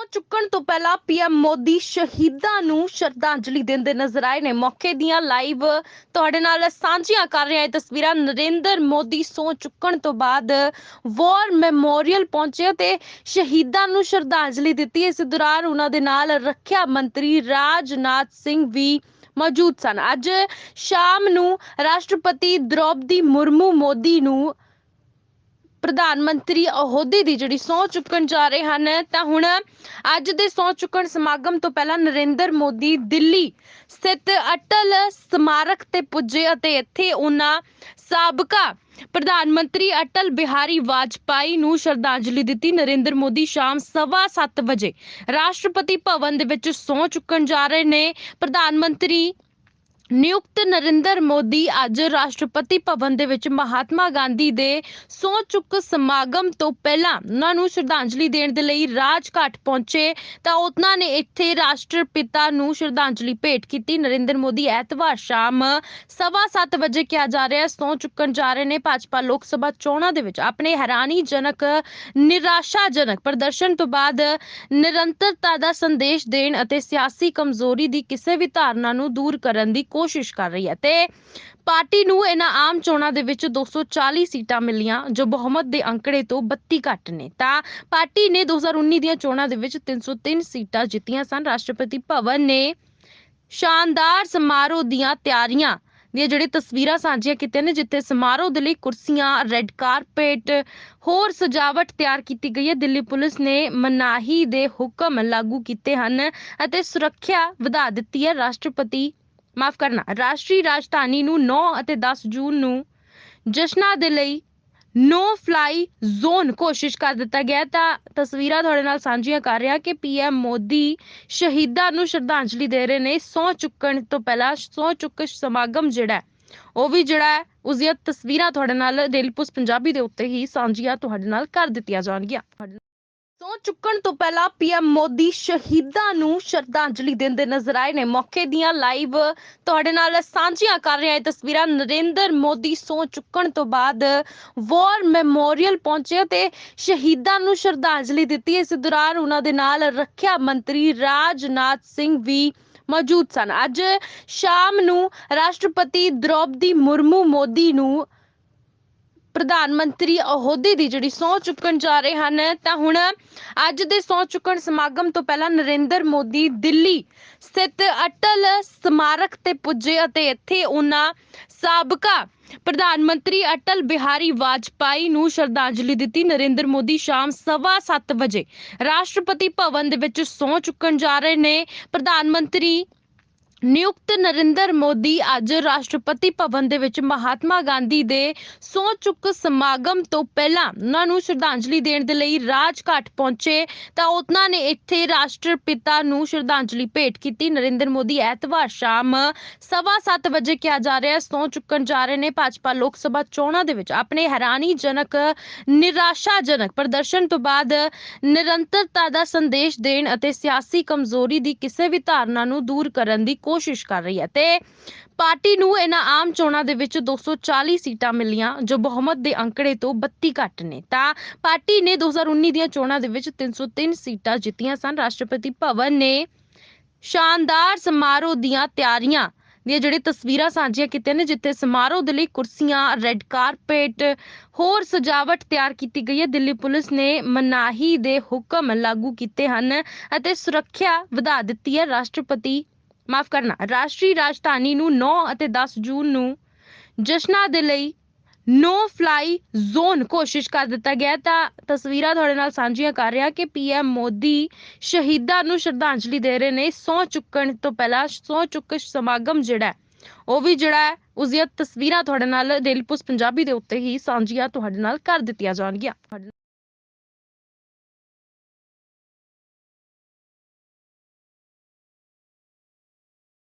ਸਹੁੰ ਚੁੱਕਣ ਤੋਂ ਪਹਿਲਾਂ ਪੀਐਮ ਮੋਦੀ ਸ਼ਹੀਦਾਂ ਨੂੰ ਸ਼ਰਧਾਂਜਲੀ ਦਿੰਦੇ ਨਜ਼ਰ ਆਏ ਨੇ। ਮੌਕੇ ਦੀਆਂ ਲਾਈਵ ਤੁਹਾਡੇ ਨਾਲ ਸਾਂਝੀਆਂ ਕਰ ਰਹੇ ਇਹ ਤਸਵੀਰਾਂ। ਨਰਿੰਦਰ ਮੋਦੀ ਸਹੁੰ ਚੁੱਕਣ ਤੋਂ ਬਾਅਦ ਵਾਰ ਮੈਮੋਰੀਅਲ ਪਹੁੰਚੇ ਤੇ ਸ਼ਹੀਦਾਂ ਨੂੰ ਸ਼ਰਧਾਂਜਲੀ ਦਿੱਤੀ। ਇਸ ਦੌਰਾਨ ਉਹਨਾਂ ਦੇ ਨਾਲ ਰੱਖਿਆ ਮੰਤਰੀ ਰਾਜਨਾਥ ਸਿੰਘ ਵੀ ਮੌਜੂਦ ਸਨ। ਅੱਜ ਸ਼ਾਮ ਨੂੰ ਰਾਸ਼ਟਰਪਤੀ ਦ੍ਰੋਪਦੀ ਮੁਰਮੂ ਮੋਦੀ ਨੂੰ ਪ੍ਰਧਾਨ ਮੰਤਰੀ ਅਹੁਦੇ ਦੀ ਜਿਹੜੀ ਸਹੁੰ ਚੁੱਕਣ ਜਾ ਰਹੇ ਹਨ, ਤਾਂ ਹੁਣ ਅੱਜ ਦੇ ਸਹੁੰ ਚੁੱਕਣ ਸਮਾਗਮ ਤੋਂ ਪਹਿਲਾਂ ਨਰਿੰਦਰ ਮੋਦੀ ਦਿੱਲੀ ਸਥਿਤ ਅਟਲ ਸਮਾਰਕ ਤੇ ਪੁੱਜੇ ਅਤੇ ਇੱਥੇ ਉਹਨਾਂ ਸਾਬਕਾ ਪ੍ਰਧਾਨ ਮੰਤਰੀ ਅਟਲ ਬਿਹਾਰੀ ਵਾਜਪਾਈ ਨੂੰ ਸ਼ਰਧਾਂਜਲੀ ਦਿੱਤੀ। ਨਰਿੰਦਰ ਮੋਦੀ ਸ਼ਾਮ ਸਵਾ ਸੱਤ ਵਜੇ ਰਾਸ਼ਟਰਪਤੀ ਭਵਨ ਦੇ ਵਿੱਚ ਸਹੁੰ ਚੁੱਕਣ ਜਾ ਰਹੇ ਨੇ। ਪ੍ਰਧਾਨ ਮੰਤਰੀ ਨਿਯੁਕਤ ਨਰਿੰਦਰ ਮੋਦੀ ਅੱਜ ਰਾਸ਼ਟਰਪਤੀ ਭਵਨ ਦੇ ਵਿੱਚ ਮਹਾਤਮਾ ਗਾਂਧੀ ਦੇ ਸਹੁੰ ਚੁੱਕ ਸਮਾਗਮ ਤੋਂ ਪਹਿਲਾਂ ਉਹਨਾਂ ਨੂੰ ਸ਼ਰਧਾਂਜਲੀ ਦੇਣ ਦੇ ਲਈ ਰਾਜਘਾਟ ਪਹੁੰਚੇ ਤਾਂ ਉਹਨਾਂ ਨੇ ਇੱਥੇ ਰਾਸ਼ਟਰਪਿਤਾ ਨੂੰ ਸ਼ਰਧਾਂਜਲੀ ਭੇਟ ਕੀਤੀ। ਨਰਿੰਦਰ ਮੋਦੀ ਐਤਵਾਰ ਸ਼ਾਮ ਸਵਾ ਸੱਤ ਵਜੇ ਕਿਹਾ ਜਾ ਰਿਹਾ ਸਹੁੰ ਚੁੱਕਣ ਜਾ ਰਹੇ ਨੇ ਭਾਜਪਾ ਲੋਕ ਸਭਾ ਚੋਣਾਂ ਦੇ ਵਿੱਚ। ਆਪਣੇ ਹੈਰਾਨੀਜਨਕ, ਨਿਰਾਸ਼ਾਜਨਕ ਪ੍ਰਦਰਸ਼ਨ ਤੋਂ ਬਾਅਦ ਨਿਰੰਤਰਤਾ ਦਾ ਸੰਦੇਸ਼ ਦੇਣ ਅਤੇ ਸਿਆਸੀ ਕਮਜ਼ੋਰੀ ਦੀ ਕਿਸੇ ਵੀ ਧਾਰਨਾ ਨੂੰ ਦੂਰ ਕਰਨ ਦੀ ਕੋਸ਼ਿਸ਼ ਕਰ ਰਹੀ ਹੈ ਤੇ ਪਾਰਟੀ ਨੂੰ ਇਹਨਾਂ ਆਮ ਚੋਣਾਂ ਦੇ ਵਿੱਚ 240 ਸੀਟਾਂ ਮਿਲੀਆਂ, ਜੋ ਬਹੁਮਤ ਦੇ ਅੰਕੜੇ ਤੋਂ 32 ਘੱਟ ਨੇ। ਤਾਂ ਪਾਰਟੀ ਨੇ 2019 ਦੀਆਂ ਚੋਣਾਂ ਦੇ ਵਿੱਚ 303 ਸੀਟਾਂ ਜਿੱਤੀਆਂ ਸਨ। ਰਾਸ਼ਟਰਪਤੀ ਭਵਨ ਨੇ ਸ਼ਾਨਦਾਰ ਸਮਾਰੋਹ ਦੀਆਂ ਤਿਆਰੀਆਂ ਦੀਆਂ ਜਿਹੜੀ ਤਸਵੀਰਾਂ ਸਾਂਝੀਆਂ ਕੀਤੀਆਂ ਨੇ, ਜਿੱਥੇ ਸਮਾਰੋਹ ਦੇ ਲਈ ਕੁਰਸੀਆਂ, ਰੈੱਡ ਕਾਰਪੇਟ, ਹੋਰ ਸਜਾਵਟ ਤਿਆਰ ਕੀਤੀ ਗਈ ਹੈ। ਦਿੱਲੀ ਪੁਲਿਸ ਨੇ ਮਨਾਹੀ ਦੇ ਹੁਕਮ ਲਾਗੂ ਕੀਤੇ ਹਨ ਅਤੇ ਸੁਰੱਖਿਆ ਵਧਾ ਦਿੱਤੀ ਹੈ। ਰਾਸ਼ਟਰਪਤੀ ਮਾਫ ਕਰਨਾ ਰਾਸ਼ਟਰੀ ਰਾਜਧਾਨੀ ਨੂੰ 9 ਅਤੇ 10 ਜੂਨ ਨੂੰ ਜਸ਼ਨਾਂ ਦੇ ਲਈ ਨੋ ਫਲਾਈ ਜ਼ੋਨ ਕੋਸ਼ਿਸ਼ ਕਰ ਦਿੱਤਾ ਗਿਆ ਤਾਂ ਤਸਵੀਰਾਂ ਤੁਹਾਡੇ ਨਾਲ ਸਾਂਝੀਆਂ ਕਰ ਰਿਹਾ ਕਿ ਪੀਐਮ ਮੋਦੀ ਸ਼ਹੀਦਾਂ ਨੂੰ ਸ਼ਰਧਾਂਜਲੀ ਦੇ ਰਹੇ ਨੇ। ਸਹੁੰ ਚੁੱਕਣ ਤੋਂ ਪਹਿਲਾਂ ਸਹੁੰ ਚੁੱਕ ਸਮਾਗਮ ਜਿਹੜਾ ਹੈ, ਉਹ ਵੀ ਜਿਹੜਾ ਹੈ ਉਸ ਦੀਆਂ ਤਸਵੀਰਾਂ ਤੁਹਾਡੇ ਨਾਲ ਡੇਲੀ ਪੋਸਟ ਪੰਜਾਬੀ ਦੇ ਉੱਤੇ ਹੀ ਸਾਂਝੀਆਂ ਤੁਹਾਡੇ ਨਾਲ ਕਰ ਦਿੱਤੀਆਂ ਜਾਣਗੀਆਂ। ਸਹੁੰ ਚੁੱਕਣ ਤੋਂ ਪਹਿਲਾਂ ਪੀਐਮ ਮੋਦੀ ਸ਼ਹੀਦਾਂ ਨੂੰ ਸ਼ਰਧਾਂਜਲੀ ਦਿੰਦੇ ਨਜ਼ਰ ਆਏ ਨੇ। ਮੌਕੇ ਦੀਆਂ ਲਾਈਵ ਤੁਹਾਡੇ ਨਾਲ ਸਾਂਝੀਆਂ ਕਰ ਰਹੇ ਹਾਂ ਤਸਵੀਰਾਂ। ਨਰਿੰਦਰ ਮੋਦੀ ਸਹੁੰ ਚੁੱਕਣ ਤੋਂ ਬਾਅਦ ਵਾਰ ਮੈਮੋਰੀਅਲ ਪਹੁੰਚੇ ਤੇ ਸ਼ਹੀਦਾਂ ਨੂੰ ਸ਼ਰਧਾਂਜਲੀ ਦਿੱਤੀ। ਇਸ ਦੌਰਾਨ ਉਹਨਾਂ ਦੇ ਨਾਲ ਰੱਖਿਆ ਮੰਤਰੀ ਰਾਜਨਾਥ ਸਿੰਘ ਵੀ ਮੌਜੂਦ ਸਨ। ਅੱਜ ਸ਼ਾਮ ਨੂੰ ਰਾਸ਼ਟਰਪਤੀ ਦ੍ਰੋਪਦੀ ਮੁਰਮੂ ਮੋਦੀ ਨੂੰ ਪ੍ਰਧਾਨ ਮੰਤਰੀ ਅਹੁਦੇ ਦੀ ਜਿਹੜੀ ਸਹੁੰ ਚੁੱਕਣ ਜਾ ਰਹੇ ਹਨ, ਤਾਂ ਹੁਣ ਅੱਜ ਦੇ ਸਹੁੰ ਚੁੱਕਣ ਸਮਾਗਮ ਤੋਂ ਪਹਿਲਾਂ ਨਰਿੰਦਰ ਮੋਦੀ ਦਿੱਲੀ ਸਥਿਤ ਅਟਲ ਸਮਾਰਕ ਤੇ ਪੁੱਜੇ ਅਤੇ ਇੱਥੇ ਉਹਨਾਂ ਸਾਬਕਾ ਪ੍ਰਧਾਨ ਮੰਤਰੀ ਅਟਲ ਬਿਹਾਰੀ ਵਾਜਪਾਈ ਨੂੰ ਸ਼ਰਧਾਂਜਲੀ ਦਿੱਤੀ। ਨਰਿੰਦਰ ਮੋਦੀ ਸ਼ਾਮ ਸਵਾ ਸੱਤ ਵਜੇ ਰਾਸ਼ਟਰਪਤੀ ਭਵਨ ਦੇ ਵਿੱਚ ਸਹੁੰ ਚੁੱਕਣ ਜਾ ਰਹੇ ਨੇ। ਪ੍ਰਧਾਨ ਮੰਤਰੀ ਨਿਯੁਕਤ ਨਰਿੰਦਰ ਮੋਦੀ ਅੱਜ ਰਾਸ਼ਟਰਪਤੀ ਭਵਨ ਦੇ ਵਿੱਚ ਮਹਾਤਮਾ ਗਾਂਧੀ ਦੇ ਸਹੁੰ ਚੁੱਕ ਸਮਾਗਮ ਤੋਂ ਪਹਿਲਾਂ ਉਹਨਾਂ ਨੂੰ ਸ਼ਰਧਾਂਜਲੀ ਦੇਣ ਦੇ ਲਈ ਰਾਜਘਾਟ ਪਹੁੰਚੇ, ਤਾਂ ਉਹਨਾਂ ਨੇ ਇੱਥੇ ਰਾਸ਼ਟਰਪਿਤਾ ਨੂੰ ਸ਼ਰਧਾਂਜਲੀ ਭੇਟ ਕੀਤੀ। ਨਰਿੰਦਰ ਮੋਦੀ ਐਤਵਾਰ ਸ਼ਾਮ ਸਵਾ ਸੱਤ ਵਜੇ ਕਿਹਾ ਜਾ ਰਿਹਾ ਸਹੁੰ ਚੁੱਕਣ ਜਾ ਰਹੇ ਨੇ ਭਾਜਪਾ ਲੋਕ ਸਭਾ ਚੋਣਾਂ ਦੇ ਵਿੱਚ। ਆਪਣੇ ਹੈਰਾਨੀਜਨਕ, ਨਿਰਾਸ਼ਾਜਨਕ ਪ੍ਰਦਰਸ਼ਨ ਤੋਂ ਬਾਅਦ ਨਿਰੰਤਰਤਾ ਦਾ ਸੰਦੇਸ਼ ਦੇਣ ਅਤੇ ਸਿਆਸੀ ਕਮਜ਼ੋਰੀ ਦੀ ਕਿਸੇ ਵੀ ਧਾਰਨਾ ਨੂੰ ਦੂਰ ਕਰਨ ਦੀ ਕੋਸ਼ਿਸ਼ ਕਰ ਰਹੀ ਹੈ ਤੇ ਪਾਰਟੀ ਨੂੰ ਇਹਨਾਂ ਆਮ ਚੋਣਾਂ ਦੇ ਵਿੱਚ 240 ਸੀਟਾਂ ਮਿਲੀਆਂ, ਜੋ ਬਹੁਮਤ ਦੇ ਅੰਕੜੇ ਤੋਂ 32 ਘੱਟ ਨੇ। ਤਾਂ ਪਾਰਟੀ ਨੇ 2019 ਦੀਆਂ ਚੋਣਾਂ ਦੇ ਵਿੱਚ 303 ਸੀਟਾਂ ਜਿੱਤੀਆਂ ਸਨ। ਰਾਸ਼ਟਰਪਤੀ ਭਵਨ ਨੇ ਸ਼ਾਨਦਾਰ ਸਮਾਰੋਹ ਦੀਆਂ ਤਿਆਰੀਆਂ ਦੀਆਂ ਜਿਹੜੀ ਤਸਵੀਰਾਂ ਸਾਂਝੀਆਂ ਕੀਤੀਆਂ ਨੇ, ਜਿੱਥੇ ਸਮਾਰੋਹ ਦੇ ਲਈ ਕੁਰਸੀਆਂ, ਰੈੱਡ ਕਾਰਪੇਟ, ਹੋਰ ਸਜਾਵਟ ਤਿਆਰ ਕੀਤੀ ਗਈ ਹੈ। ਦਿੱਲੀ ਪੁਲਿਸ ਨੇ ਮਨਾਹੀ ਦੇ ਹੁਕਮ ਲਾਗੂ ਕੀਤੇ ਹਨ ਅਤੇ ਸੁਰੱਖਿਆ ਵਧਾ ਦਿੱਤੀ ਹੈ। ਰਾਸ਼ਟਰਪਤੀ ਮਾਫ ਕਰਨਾ ਰਾਸ਼ਟਰੀ ਰਾਜਧਾਨੀ ਨੂੰ 9 ਅਤੇ 10 ਜੂਨ ਨੂੰ ਜਸ਼ਨਾਂ ਦੇ ਲਈ ਨੋ ਫਲਾਈ ਜ਼ੋਨ ਕੋਸ਼ਿਸ਼ ਕਰ ਦਿੱਤਾ ਗਿਆ ਤਾਂ ਤਸਵੀਰਾਂ ਤੁਹਾਡੇ ਨਾਲ ਸਾਂਝੀਆਂ ਕਰ ਰਿਹਾ ਕਿ ਪੀਐਮ ਮੋਦੀ ਸ਼ਹੀਦਾਂ ਨੂੰ ਸ਼ਰਧਾਂਜਲੀ ਦੇ ਰਹੇ ਨੇ। ਸਹੁੰ ਚੁੱਕਣ ਤੋਂ ਪਹਿਲਾਂ ਸਹੁੰ ਚੁੱਕ ਸਮਾਗਮ ਜਿਹੜਾ ਹੈ, ਉਹ ਵੀ ਜਿਹੜਾ ਹੈ ਉਸ ਦੀਆਂ ਤਸਵੀਰਾਂ ਤੁਹਾਡੇ ਨਾਲ ਡੇਲੀ ਪੋਸਟ ਪੰਜਾਬੀ ਦੇ ਉੱਤੇ ਹੀ ਸਾਂਝੀਆਂ ਤੁਹਾਡੇ ਨਾਲ ਕਰ ਦਿੱਤੀਆਂ ਜਾਣਗੀਆਂ।